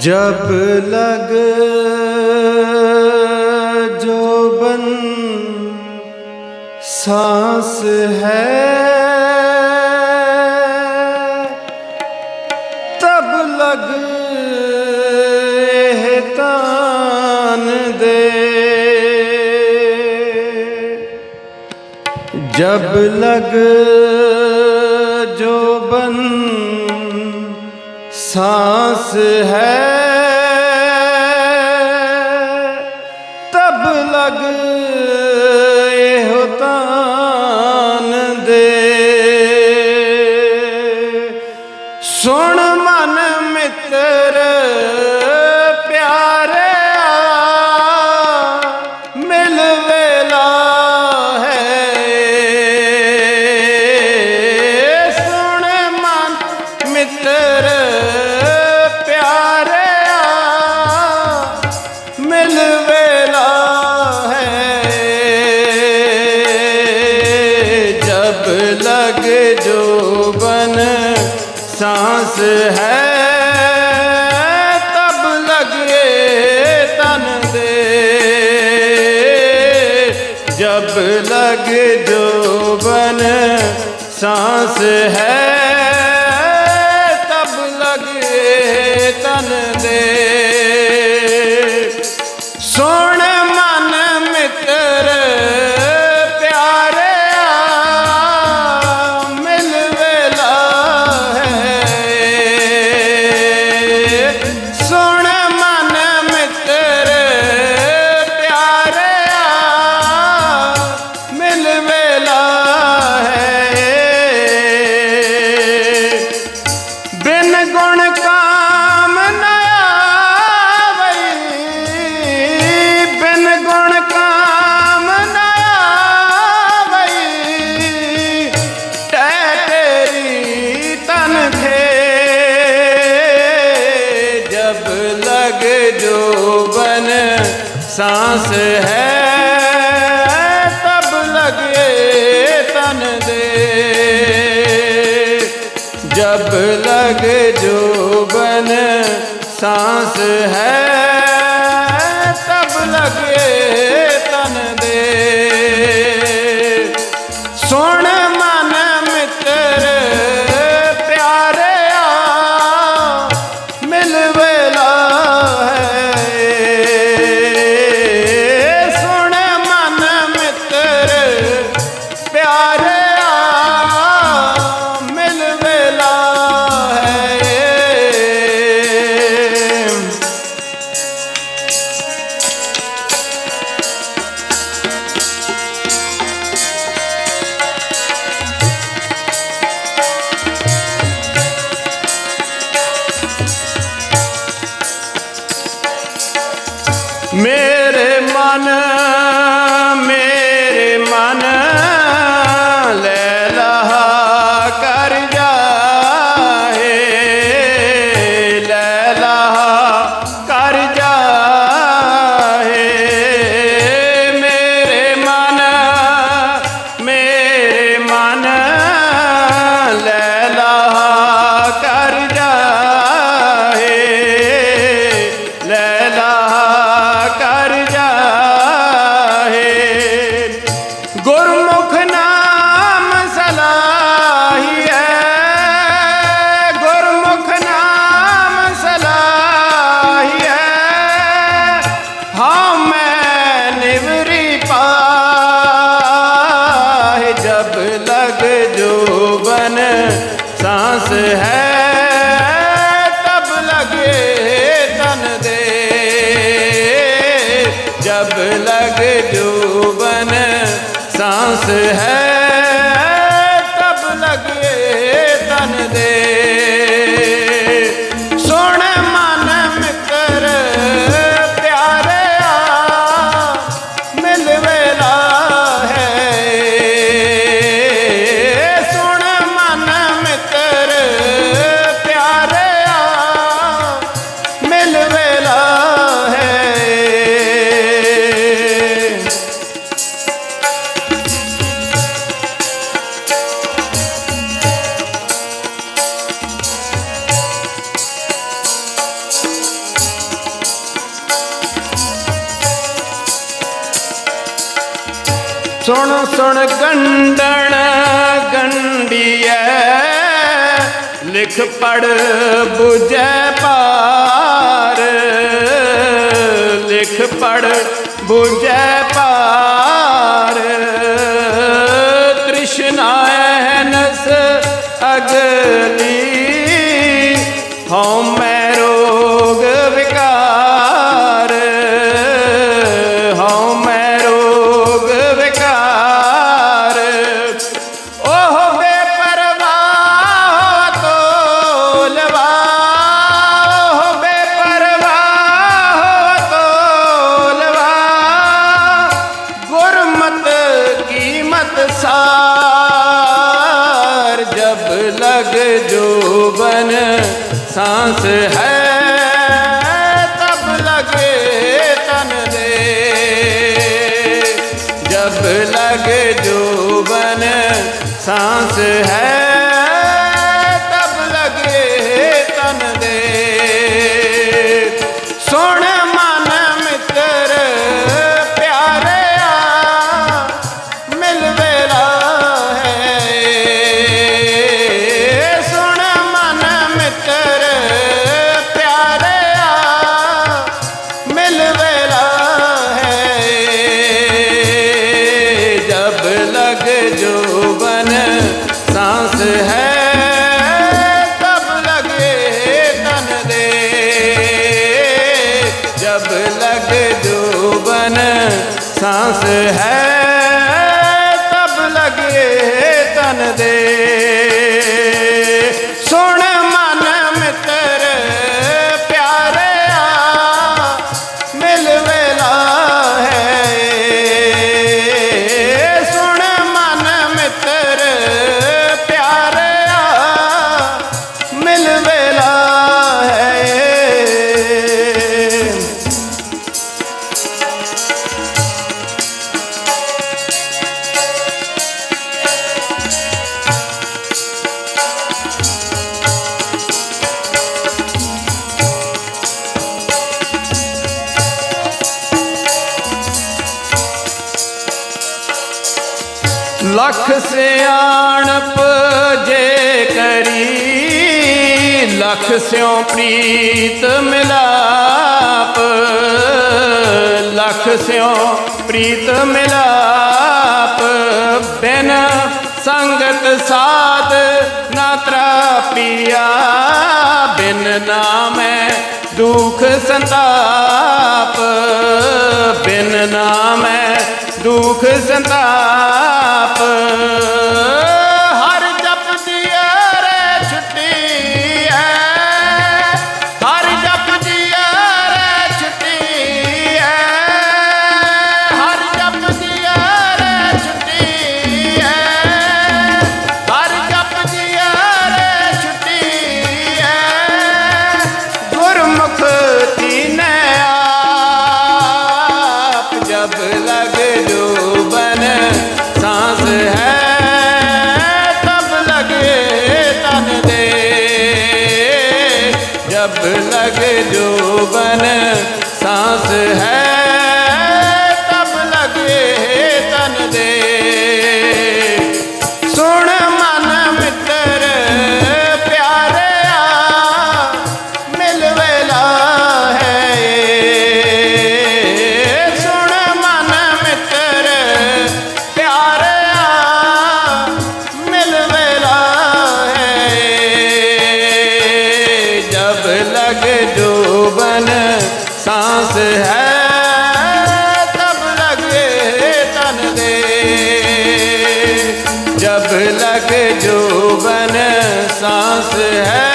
ਜਬ ਲਗ ਜੋਬਨ ਸਾਸ ਹੈ। ਤਬ ਲਗ ਤਾਨ ਦੇ। ਜਬ ਲਗ ਜੋਬਨ सांस है सांस है तब लग रे तन दे जब लग जो बन सांस है सांस है तब लगे तन दे जब लग जो बन सांस है तब लगे জানা ਲਿਖ ਪੜ 부ਜੈ हंस है तब लगे तन रे जब लगे जो बन सांस है दे ਸਿਉ ਪ੍ਰੀਤ ਮਿਲਾਪ, ਲਖ ਸਿਓ ਪ੍ਰੀਤ ਮਿਲਾਪ, ਬਿਨ ਸੰਗਤ ਸਾਧ ਨਾ ਤਰਾ ਪੀਆ ਬਿਨ ਨਾਮੈ ਦੁਖ ਸੰਤਾਪ, ਬਿਨ ਨਾਮੈ ਦੁਖ ਸੰਤਾਪ। have ਆਸ ਹੈ ਤਬ ਲਗੇ ਤਨ ਦੇ। ਜਬ ਲਗ ਜੋਬਨ ਸਾਸ ਹੈ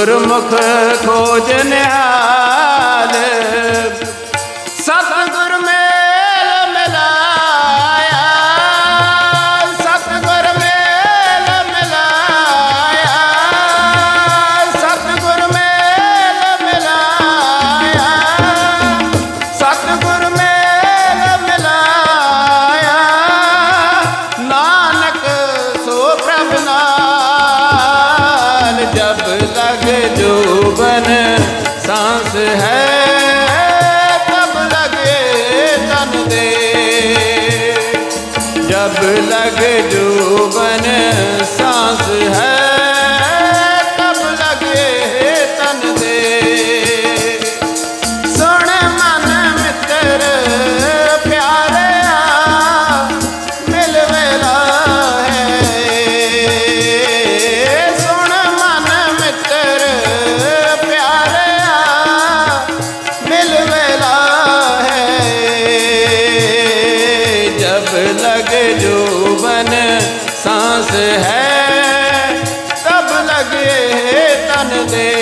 ਗੁਰਮੁਖ ਖੋਜ ਨਿਹਾਲ। ਮਾਨਸ ਹੈ ਸਭ ਲਗੇ ਤਨ ਦੇ